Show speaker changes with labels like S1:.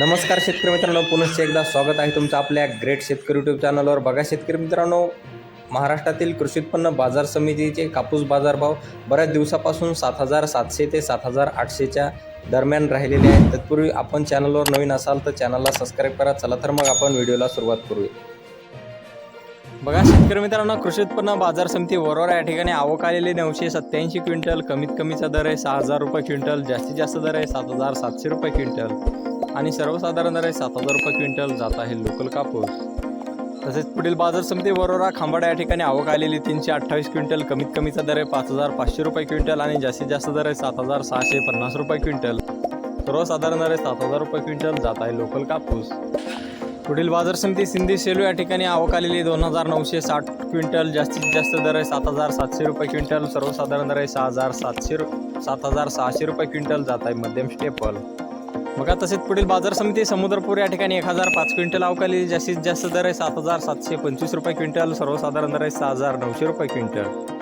S1: नमस्कार शेतकरी मित्रांनो पुनश्च एकदा स्वागत आहे तुमचं आपल्या ग्रेट शेतकरी यूट्यूब चॅनलवर बघा शेतकरी मित्रांनो महाराष्ट्रातील कृषी उत्पन्न बाजार समितीचे कापूस बाजारभाव बऱ्याच दिवसापासून सात हजार सातशे ते सात हजार आठशेच्या दरम्यान राहिलेले आहेत. तत्पूर्वी आपण चॅनलवर नवीन असाल तर चॅनलला सबस्क्राईब करा. चला तर मग आपण व्हिडिओला सुरुवात करूया. बघा शेतकरी मित्रांनो कृषी उत्पन्न बाजार समिती वरोरा या ठिकाणी आवक आलेली नऊशे सत्याऐंशी क्विंटल. कमीत कमीचा दर आहे सहा हजार रुपये क्विंटल जास्तीत जास्त दर आहे सात हजार सातशे रुपये क्विंटल. आणि सर्वसाधारण दर आहे सात हजार रुपये क्विंटल जात आहे लोकल कापूस. तसेच पुढील बाजार समिती वरोरा खांबाडा या ठिकाणी आवक आलेली तीनशे अठ्ठावीस क्विंटल कमीत कमीचा दर आहे पाच हजार पाचशे रुपये क्विंटल आणि जास्तीत जास्त दर आहे सात हजार सहाशे पन्नास रुपये क्विंटल. सर्वसाधारण दर आहे सात हजार रुपये क्विंटल जात आहे लोकल कापूस. पुढील बाजार समिती सिंधी सेलू या ठिकाणी आवक आलेली दोन हजार नऊशे साठ क्विंटल जास्तीत जास्त दर आहे सात हजार सातशे रुपये क्विंटल सर्वसाधारण दर आहे सहा हजार सातशे रु- सात हजार सहाशे रुपये क्विंटल जात आहे मध्यम स्टेपल. बघा तसेच पुढील बाजार समिती समुद्रपूर या ठिकाणी एक हजार पाच क्विंटल आवक आलेली जास्तीत जास्त दर आहे सात हजार सातशे पंचवीस रुपये क्विंटल सर्वसाधारण दर आहे सहा हजार नऊशे रुपये क्विंटल.